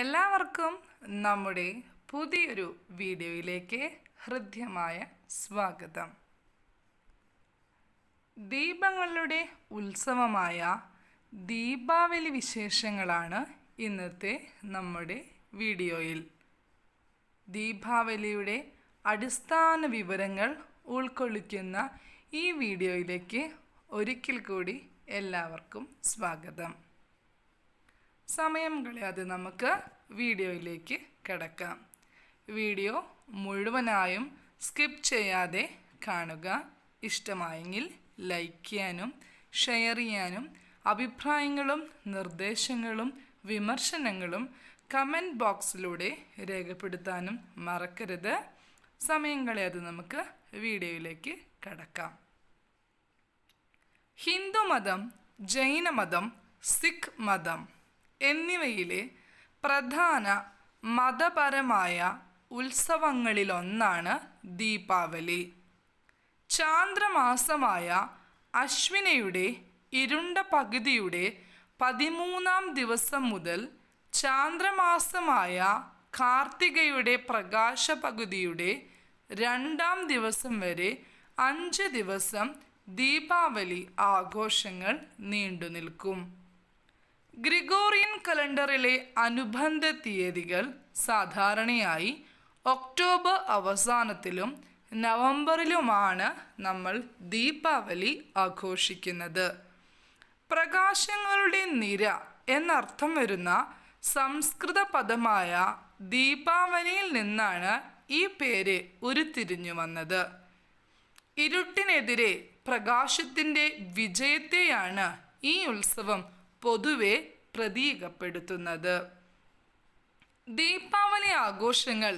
എല്ലാവർക്കും നമ്മുടെ പുതിയൊരു വീഡിയോയിലേക്ക് ഹൃദ്യമായ സ്വാഗതം. ദീപങ്ങളുടെ ഉത്സവമായ ദീപാവലി വിശേഷങ്ങളാണ് ഇന്നത്തെ നമ്മുടെ വീഡിയോയിൽ. ദീപാവലിയുടെ അടിസ്ഥാന വിവരങ്ങൾ ഉൾക്കൊള്ളിക്കുന്ന ഈ വീഡിയോയിലേക്ക് ഒരിക്കൽ കൂടി എല്ലാവർക്കും സ്വാഗതം. സമയം കളയാതെ നമുക്ക് വീഡിയോയിലേക്ക് കിടക്കാം. വീഡിയോ മുഴുവനായും സ്കിപ്പ് ചെയ്യാതെ കാണുക. ഇഷ്ടമായെങ്കിൽ ലൈക്ക് ചെയ്യാനും ഷെയർ ചെയ്യാനും അഭിപ്രായങ്ങളും നിർദ്ദേശങ്ങളും വിമർശനങ്ങളും കമന്റ് ബോക്സിലൂടെ രേഖപ്പെടുത്താനും മറക്കരുത്. സമയം കളയാതെ നമുക്ക് വീഡിയോയിലേക്ക് കടക്കാം. ജൈന മതം സിഖ് മതം. എന്നിവയിലെ പ്രധാന മതപരമായ ഉത്സവങ്ങളിലൊന്നാണ് ദീപാവലി. ചാന്ദ്രമാസമായ അശ്വിനയുടെ ഇരുണ്ട പകുതിയുടെ പതിമൂന്നാം ദിവസം മുതൽ ചാന്ദ്രമാസമായ കാർത്തികയുടെ പ്രകാശ പകുതിയുടെ രണ്ടാം ദിവസം വരെ അഞ്ച് ദിവസം ദീപാവലി ആഘോഷങ്ങൾ നീണ്ടു നിൽക്കും ഗ്രിഗോറിയൻ കലണ്ടറിലെ അനുബന്ധ തീയതികൾ സാധാരണയായി ഒക്ടോബർ അവസാനത്തിലും നവംബറിലുമാണ് നമ്മൾ ദീപാവലി ആഘോഷിക്കുന്നത്. പ്രകാശങ്ങളുടെ നിര എന്നർത്ഥം വരുന്ന സംസ്കൃത പദമായ ദീപാവലിയിൽ നിന്നാണ് ഈ പേര് ഉരുത്തിരിഞ്ഞു വന്നത്. ഇരുട്ടിനെതിരെ പ്രകാശത്തിന്റെ വിജയത്തെയാണ് ഈ ഉത്സവം പൊതുവെ പ്രതീകപ്പെടുത്തുന്നത്. ദീപാവലി ആഘോഷങ്ങൾ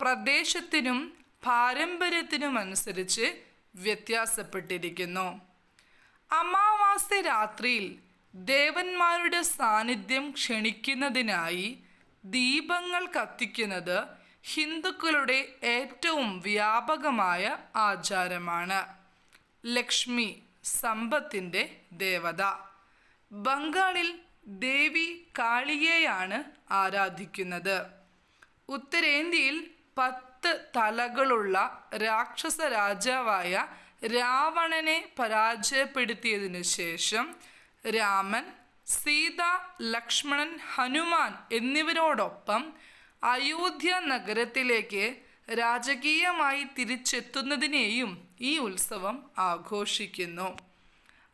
പ്രദേശത്തിനും പാരമ്പര്യത്തിനുമനുസരിച്ച് വ്യത്യാസപ്പെട്ടിരിക്കുന്നു. അമാവാസി രാത്രിയിൽ ദേവന്മാരുടെ സാന്നിധ്യം ക്ഷണിക്കുന്നതിനായി ദീപങ്ങൾ കത്തിക്കുന്നത് ഹിന്ദുക്കളുടെ ഏറ്റവും വ്യാപകമായ ആചാരമാണ്. ലക്ഷ്മി സമ്പത്തിന്റെ ദേവത. ബംഗാളിൽ ദേവി കാളിയെയാണ് ആരാധിക്കുന്നത്. ഉത്തരേന്ത്യയിൽ പത്ത് തലകളുള്ള രാക്ഷസ രാജാവായ രാവണനെ പരാജയപ്പെടുത്തിയതിനു ശേഷം രാമൻ സീത ലക്ഷ്മണൻ ഹനുമാൻ എന്നിവരോടൊപ്പം അയോധ്യ നഗരത്തിലേക്ക് രാജകീയമായി തിരിച്ചെത്തുന്നതിനെയും ഈ ഉത്സവം ആഘോഷിക്കുന്നു.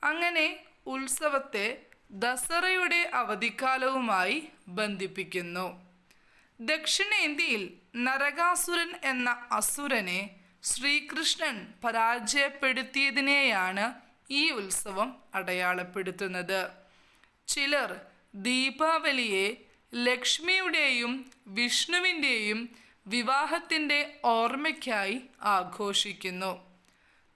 അങ്ങനെ ഉത്സവത്തെ ദസറയുടെ അവധിക്കാലവുമായി ബന്ധിപ്പിക്കുന്നു. ദക്ഷിണേന്ത്യയിൽ നരകാസുരൻ എന്ന അസുരനെ ശ്രീകൃഷ്ണൻ പരാജയപ്പെടുത്തിയതിനെയാണ് ഈ ഉത്സവം അടയാളപ്പെടുത്തുന്നത്. ചിലർ ദീപാവലിയെ ലക്ഷ്മിയുടെയും വിഷ്ണുവിന്റെയും വിവാഹത്തിന്റെ ഓർമ്മയ്ക്കായി ആഘോഷിക്കുന്നു.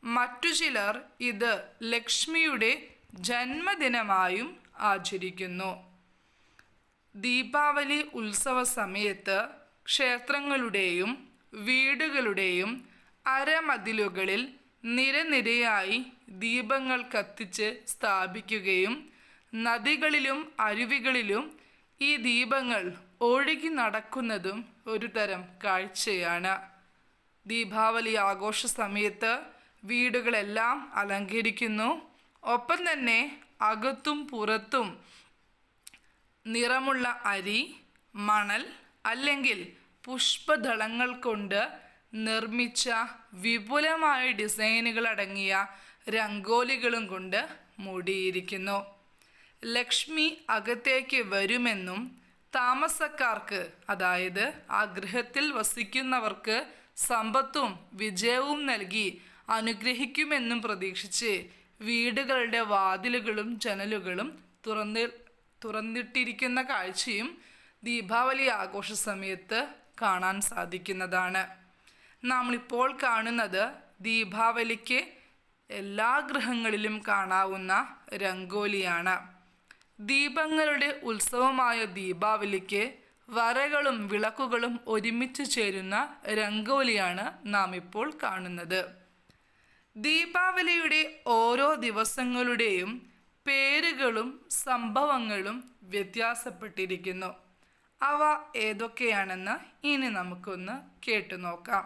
മറ്റു ചിലർ ഇത് ലക്ഷ്മിയുടെ ജന്മദിനമായും ആചരിക്കുന്നു. ദീപാവലി ഉത്സവ സമയത്ത് ക്ഷേത്രങ്ങളുടെയും വീടുകളുടെയും അരമതിലുകളിൽ നിരനിരയായി ദീപങ്ങൾ കത്തിച്ച് സ്ഥാപിക്കുകയും നദികളിലും അരുവികളിലും ഈ ദീപങ്ങൾ ഒഴുകി നടക്കുന്നതും ഒരു തരം കാഴ്ചയാണ്. ദീപാവലി ആഘോഷ സമയത്ത് വീടുകളെല്ലാം അലങ്കരിക്കുന്നു. ഒപ്പം തന്നെ അകത്തും പുറത്തും നിറമുള്ള അരി മണൽ അല്ലെങ്കിൽ പുഷ്പദളങ്ങൾ കൊണ്ട് നിർമ്മിച്ച വിപുലമായ ഡിസൈനുകൾ അടങ്ങിയ രംഗോലികളും കൊണ്ട് മൂടിയിരിക്കുന്നു. ലക്ഷ്മി അകത്തേക്ക് വരുമെന്നും താമസക്കാർക്ക് അതായത് ആ ഗൃഹത്തിൽ വസിക്കുന്നവർക്ക് സമ്പത്തും വിജയവും നൽകി അനുഗ്രഹിക്കുമെന്നും പ്രതീക്ഷിച്ച് വീടുകളുടെ വാതിലുകളും ജനലുകളും തുറന്നി തുറന്നിട്ടിരിക്കുന്ന കാഴ്ചയും ദീപാവലി ആഘോഷ സമയത്ത് കാണാൻ സാധിക്കുന്നതാണ്. നമ്മളിപ്പോൾ കാണുന്നത് ദീപാവലിക്ക് എല്ലാ ഗ്രഹങ്ങളിലും കാണാവുന്ന രംഗോലിയാണ്. ദീപങ്ങളുടെ ഉത്സവമായ ദീപാവലിക്ക് വരകളും വിളക്കുകളും ഒരുമിച്ച് ചേരുന്ന രംഗോലിയാണ് നാം ഇപ്പോൾ കാണുന്നത്. ദീപാവലിയുടെ ഓരോ ദിവസങ്ങളുടെയും പേരുകളും സംഭവങ്ങളും വ്യത്യാസപ്പെട്ടിരിക്കുന്നു. അവ ഏതൊക്കെയാണെന്ന് ഇനി നമുക്കൊന്ന് കേട്ടുനോക്കാം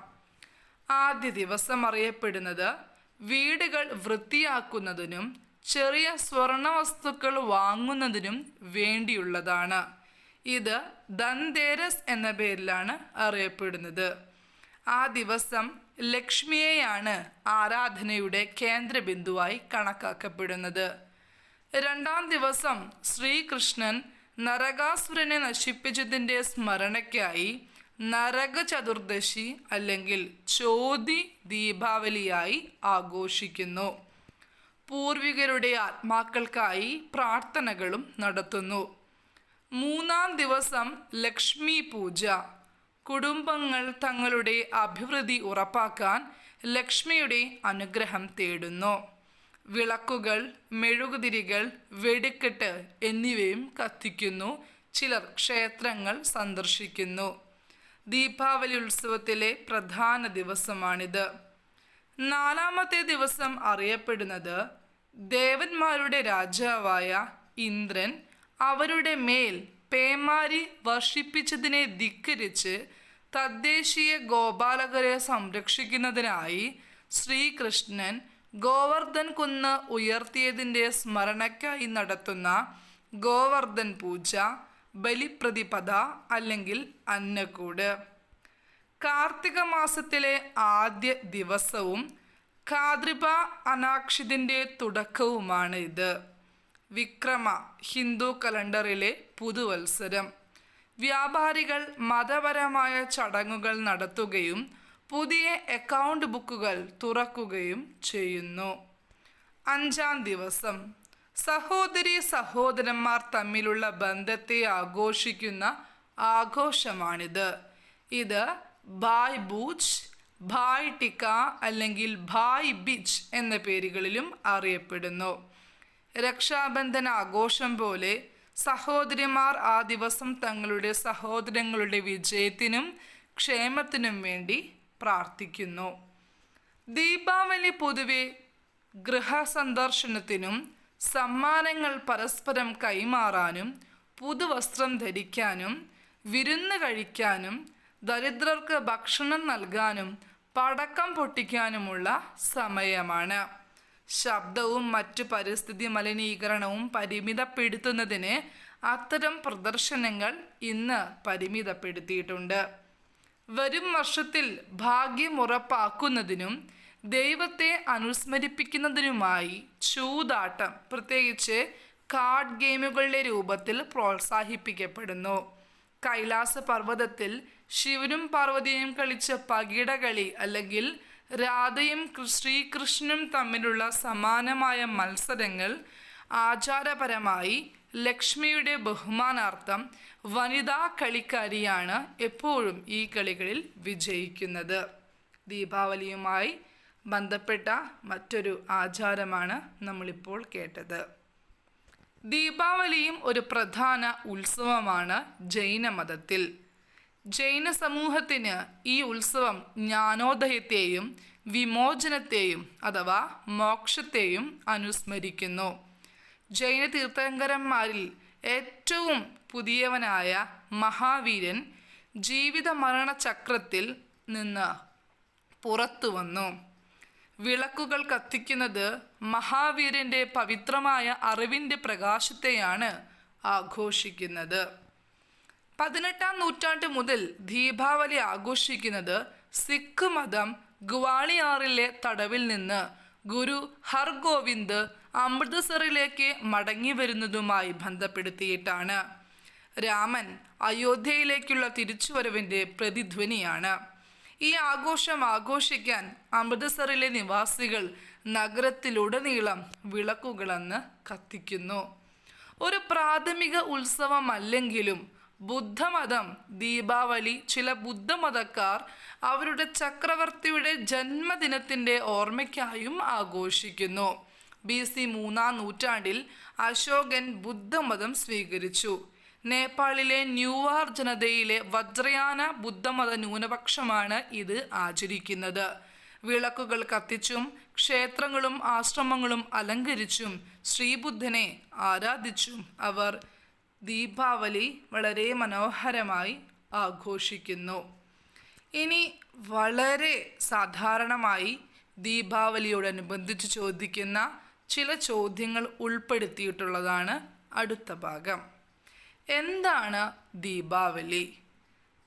ആദ്യ ദിവസം അറിയപ്പെടുന്നത് വീടുകൾ വൃത്തിയാക്കുന്നതിനും ചെറിയ സ്വർണ വസ്തുക്കൾ വാങ്ങുന്നതിനും വേണ്ടിയുള്ളതാണ്. ഇത് ധൻതേരസ് എന്ന പേരിലാണ് അറിയപ്പെടുന്നത്. ആ ദിവസം ലക്ഷ്മിയെയാണ് ആരാധനയുടെ കേന്ദ്രബിന്ദുവായി കണക്കാക്കപ്പെടുന്നത്. രണ്ടാം ദിവസം ശ്രീകൃഷ്ണൻ നരകാസുരനെ നശിപ്പിച്ചതിന്റെ സ്മരണയ്ക്കായി നരക ചതുർദശി അല്ലെങ്കിൽ ചോതി ദീപാവലിയായി ആഘോഷിക്കുന്നു. പൂർവികരുടെ ആത്മാക്കൾക്കായി പ്രാർത്ഥനകളും നടത്തുന്നു. മൂന്നാം ദിവസം ലക്ഷ്മി പൂജ കുടുംബങ്ങൾ തങ്ങളുടെ അഭിവൃദ്ധി ഉറപ്പാക്കാൻ ലക്ഷ്മിയുടെ അനുഗ്രഹം തേടുന്നു. വിളക്കുകൾ മെഴുകുതിരികൾ വെടിക്കെട്ട് എന്നിവയും കത്തിക്കുന്നു. ചിലർ ക്ഷേത്രങ്ങൾ സന്ദർശിക്കുന്നു. ദീപാവലി ഉത്സവത്തിലെ പ്രധാന ദിവസമാണിത്. നാലാമത്തെ ദിവസം അറിയപ്പെടുന്നത് ദേവന്മാരുടെ രാജാവായ ഇന്ദ്രൻ അവരുടെ മേൽ പേമാരി വർഷിപ്പിച്ചതിനെ ധിക്കരിച്ച് തദ്ദേശീയ ഗോപാലകരെ സംരക്ഷിക്കുന്നതിനായി ശ്രീകൃഷ്ണൻ ഗോവർദ്ധൻ കുന്ന് ഉയർത്തിയതിന്റെ സ്മരണയ്ക്കായി നടത്തുന്ന ഗോവർദ്ധൻ പൂജ ബലിപ്രതിപദ അല്ലെങ്കിൽ അന്നക്കൂട്. കാർത്തിക മാസത്തിലെ ആദ്യ ദിവസവും കാദ്രിപ അനാക്ഷിതിന്റെ തുടക്കവുമാണ് ഇത്. വിക്രമ ഹിന്ദു കലണ്ടറിലെ പുതുവത്സരം. വ്യാപാരികൾ മതപരമായ ചടങ്ങുകൾ നടത്തുകയും പുതിയ അക്കൗണ്ട് ബുക്കുകൾ തുറക്കുകയും ചെയ്യുന്നു. അഞ്ചാം ദിവസം. സഹോദരി സഹോദരന്മാർ തമ്മിലുള്ള ബന്ധത്തെ ആഘോഷിക്കുന്ന ആഘോഷമാണിത്. ഇത് ഭായ് ബൂച്ച് ഭായ് ടിക്ക അല്ലെങ്കിൽ ഭായ് ബിച്ച് എന്ന പേരുകളിലും അറിയപ്പെടുന്നു. രക്ഷാബന്ധന ആഘോഷം പോലെ സഹോദരിമാർ ആ ദിവസം തങ്ങളുടെ സഹോദരങ്ങളുടെ വിജയത്തിനും ക്ഷേമത്തിനും വേണ്ടി പ്രാർത്ഥിക്കുന്നു. ദീപാവലി പൊതുവെ ഗൃഹസന്ദർശനത്തിനും സമ്മാനങ്ങൾ പരസ്പരം കൈമാറാനും പുതുവസ്ത്രം ധരിക്കാനും വിരുന്ന് കഴിക്കാനും ദരിദ്രർക്ക് ഭക്ഷണം നൽകാനും പടക്കം പൊട്ടിക്കാനുമുള്ള സമയമാണ്. ശബ്ദവും മറ്റു പരിസ്ഥിതി മലിനീകരണവും പരിമിതപ്പെടുത്തുന്നതിന് അത്തരം പ്രദർശനങ്ങൾ ഇന്ന് പരിമിതപ്പെടുത്തിയിട്ടുണ്ട്. വരും വർഷത്തിൽ ഭാഗ്യം ഉറപ്പാക്കുന്നതിനും ദൈവത്തെ അനുസ്മരിപ്പിക്കുന്നതിനുമായി ചൂതാട്ടം പ്രത്യേകിച്ച് കാർഡ് ഗെയിമുകളുടെ രൂപത്തിൽ പ്രോത്സാഹിപ്പിക്കപ്പെടുന്നു. കൈലാസ പർവതത്തിൽ ശിവനും പാർവതിയും കളിച്ച പകിടകളി അല്ലെങ്കിൽ രാധയും ശ്രീകൃഷ്ണനും തമ്മിലുള്ള സമാനമായ മത്സരങ്ങൾ ആചാരപരമായി ലക്ഷ്മിയുടെ ബഹുമാനാർത്ഥം വനിതാ കളിക്കാരിയാണ് എപ്പോഴും ഈ കളികളിൽ വിജയിക്കുന്നത്. ദീപാവലിയുമായി ബന്ധപ്പെട്ട മറ്റൊരു ആചാരമാണ് നമ്മളിപ്പോൾ കേട്ടത്. ദീപാവലിയും ഒരു പ്രധാന ഉത്സവമാണ് ജൈനമതത്തിൽ. ജൈന സമൂഹത്തിന് ഈ ഉത്സവം ജ്ഞാനോദയത്തെയും വിമോചനത്തെയും അഥവാ മോക്ഷത്തെയും അനുസ്മരിക്കുന്നു. ജൈന തീർത്ഥങ്കരന്മാരിൽ ഏറ്റവും പുതിയവനായ മഹാവീരൻ ജീവിത മരണ ചക്രത്തിൽ നിന്ന് പുറത്തു വന്നു വിളക്കുകൾ കത്തിക്കുന്നത് മഹാവീരന്റെ പവിത്രമായ അറിവിന്റെ പ്രകാശത്തെയാണ് ആഘോഷിക്കുന്നത്. പതിനെട്ടാം നൂറ്റാണ്ട് മുതൽ ദീപാവലി ആഘോഷിക്കുന്നത് സിഖ് മതം ഗ്വാളിയാറിലെ തടവിൽ നിന്ന് ഗുരു ഹർഗോവിന്ദ് അമൃത്സറിലേക്ക് മടങ്ങി വരുന്നതുമായി ബന്ധപ്പെടുത്തിയിട്ടാണ്. രാമൻ അയോധ്യയിലേക്കുള്ള തിരിച്ചുവരവിന്റെ പ്രതിധ്വനിയാണ്. ഈ ആഘോഷം ആഘോഷിക്കാൻ അമൃത്സറിലെ നിവാസികൾ നഗരത്തിലുടനീളം വിളക്കുകളെന്ന് കത്തിക്കുന്നു. ഒരു പ്രാഥമിക ഉത്സവമല്ലെങ്കിലും ബുദ്ധമതം ദീപാവലി ചില ബുദ്ധമതക്കാർ അവരുടെ ചക്രവർത്തിയുടെ ജന്മദിനത്തിന്റെ ഓർമ്മയ്ക്കായും ആഘോഷിക്കുന്നു. ബി സി മൂന്നാം നൂറ്റാണ്ടിൽ അശോകൻ ബുദ്ധമതം സ്വീകരിച്ചു. നേപ്പാളിലെ ന്യൂവാർ ജനതയിലെ വജ്രയാന ബുദ്ധമത ന്യൂനപക്ഷമാണ് ഇത് ആചരിക്കുന്നത്. വിളക്കുകൾ കത്തിച്ചും ക്ഷേത്രങ്ങളും ആശ്രമങ്ങളും അലങ്കരിച്ചും ശ്രീബുദ്ധനെ ആരാധിച്ചും അവർ ദീപാവലി വളരെ മനോഹരമായി ആഘോഷിക്കുന്നു. ഇനി വളരെ സാധാരണമായി ദീപാവലിയോടനുബന്ധിച്ച് ചോദിക്കുന്ന ചില ചോദ്യങ്ങൾ ഉൾപ്പെടുത്തിയിട്ടുള്ളതാണ് അടുത്ത ഭാഗം. എന്താണ് ദീപാവലി?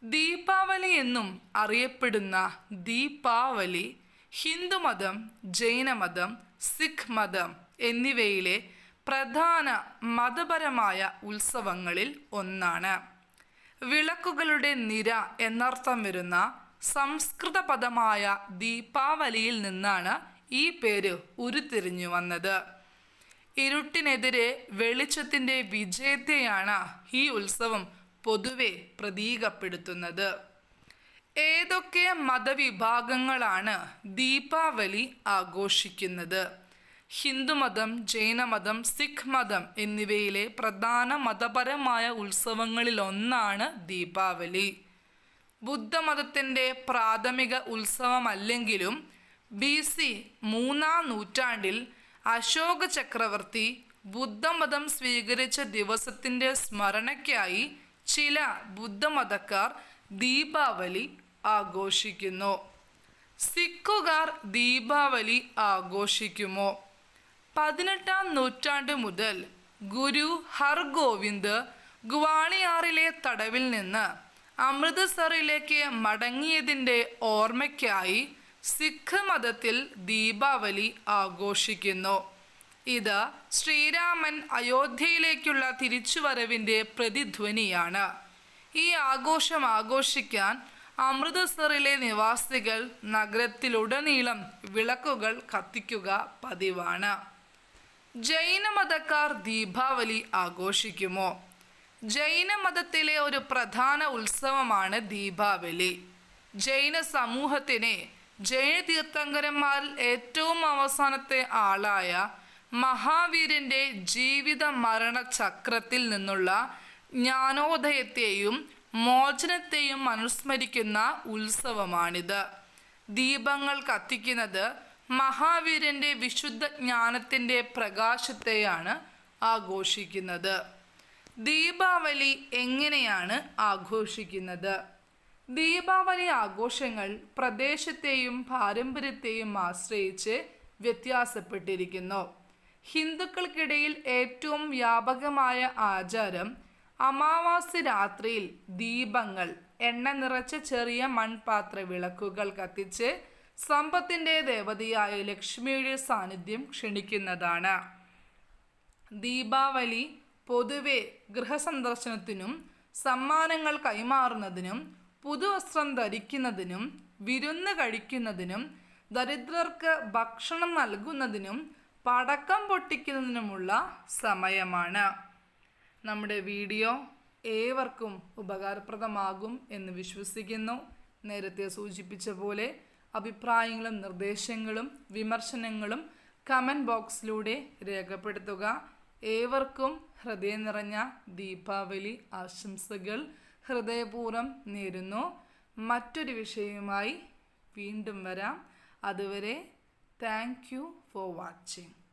ദീപാവലി എന്നും അറിയപ്പെടുന്ന ദീപാവലി ഹിന്ദുമതം ജൈനമതം സിഖ് മതം എന്നിവയിലെ പ്രധാന മതപരമായ ഉത്സവങ്ങളിൽ ഒന്നാണ്. വിളക്കുകളുടെ നിര എന്നർത്ഥം വരുന്ന സംസ്കൃത പദമായ ദീപാവലിയിൽ നിന്നാണ് ഈ പേര് ഉരുത്തിരിഞ്ഞു വന്നത്. ഇരുട്ടിനെതിരെ വെളിച്ചത്തിന്റെ വിജയത്തെയാണ് ഈ ഉത്സവം പൊതുവെ പ്രതീകപ്പെടുത്തുന്നത്. ഏതൊക്കെ മതവിഭാഗങ്ങളാണ് ദീപാവലി ആഘോഷിക്കുന്നത്? ഹിന്ദുമതം ജൈനമതം സിഖ് മതം എന്നിവയിലെ പ്രധാന മതപരമായ ഉത്സവങ്ങളിലൊന്നാണ് ദീപാവലി. ബുദ്ധമതത്തിന്റെ പ്രാഥമിക ഉത്സവമല്ലെങ്കിലും ബി സി മൂന്നാം നൂറ്റാണ്ടിൽ അശോക ചക്രവർത്തി ബുദ്ധമതം സ്വീകരിച്ച ദിവസത്തിന്റെ സ്മരണയ്ക്കായി ചില ബുദ്ധമതക്കാർ ദീപാവലി ആഘോഷിക്കുന്നു. സിഖുകാർ ദീപാവലി ആഘോഷിക്കുമോ? പതിനെട്ടാം നൂറ്റാണ്ട് മുതൽ ഗുരു ഹർഗോവിന്ദ് ഗ്വാളിയാറിലെ തടവിൽ നിന്ന് അമൃത്സറിലേക്ക് മടങ്ങിയതിന്റെ ഓർമ്മയ്ക്കായി സിഖ് മതത്തിൽ ദീപാവലി ആഘോഷിക്കുന്നു. ഇത് ശ്രീരാമൻ അയോധ്യയിലേക്കുള്ള തിരിച്ചുവരവിന്റെ പ്രതിധ്വനിയാണ്. ഈ ആഘോഷം ആഘോഷിക്കാൻ അമൃത്സറിലെ നിവാസികൾ നഗരത്തിലുടനീളം വിളക്കുകൾ കത്തിക്കുക പതിവാണ്. ജൈനമതക്കാർ ദീപാവലി ആഘോഷിക്കുമോ? ജൈനമതത്തിലെ ഒരു പ്രധാന ഉത്സവമാണ് ദീപാവലി. ജൈന സമൂഹത്തിനെ ജൈന തീർത്ഥങ്കരന്മാരിൽ ഏറ്റവും അവസാനത്തെ ആളായ മഹാവീരന്റെ ജീവിത മരണ ചക്രത്തിൽ നിന്നുള്ള ജ്ഞാനോദയത്തെയും മോചനത്തെയും അനുസ്മരിക്കുന്ന ഉത്സവമാണിത്. ദീപങ്ങൾ കത്തിക്കുന്നത് മഹാവീരന്റെ വിശുദ്ധ ജ്ഞാനത്തിന്റെ പ്രകാശത്തെയാണ് ആഘോഷിക്കുന്നത്. ദീപാവലി എങ്ങനെയാണ് ആഘോഷിക്കുന്നത്? ദീപാവലി ആഘോഷങ്ങൾ പ്രദേശത്തെയും പാരമ്പര്യത്തെയും ആശ്രയിച്ച് വ്യത്യാസപ്പെട്ടിരിക്കുന്നു. ഹിന്ദുക്കൾക്കിടയിൽ ഏറ്റവും വ്യാപകമായ ആചാരം അമാവാസി രാത്രിയിൽ ദീപങ്ങൾ എണ്ണ നിറച്ച ചെറിയ മൺപാത്ര വിളക്കുകൾ കത്തിച്ച് സമ്പത്തിന്റെ ദേവതയായ ലക്ഷ്മിയുടെ സാന്നിധ്യം ക്ഷണിക്കുന്നതാണ്. ദീപാവലി പൊതുവെ ഗൃഹസന്ദർശനത്തിനും സമ്മാനങ്ങൾ കൈമാറുന്നതിനും പുതുവസ്ത്രം ധരിക്കുന്നതിനും വിരുന്ന് കഴിക്കുന്നതിനും ദരിദ്രർക്ക് ഭക്ഷണം നൽകുന്നതിനും പടക്കം പൊട്ടിക്കുന്നതിനുമുള്ള സമയമാണ്. നമ്മുടെ വീഡിയോ ഏവർക്കും ഉപകാരപ്രദമാകും എന്ന് വിശ്വസിക്കുന്നു. നേരത്തെ സൂചിപ്പിച്ച പോലെ അഭിപ്രായങ്ങളും നിർദ്ദേശങ്ങളും വിമർശനങ്ങളും കമന്റ് ബോക്സിലൂടെ രേഖപ്പെടുത്തുക. ഏവർക്കും ഹൃദയം നിറഞ്ഞ ദീപാവലി ആശംസകൾ ഹൃദയപൂർവം നേരുന്നു. മറ്റൊരു വിഷയവുമായി വീണ്ടും വരാം. അതുവരെ താങ്ക് യു ഫോർ വാച്ചിങ്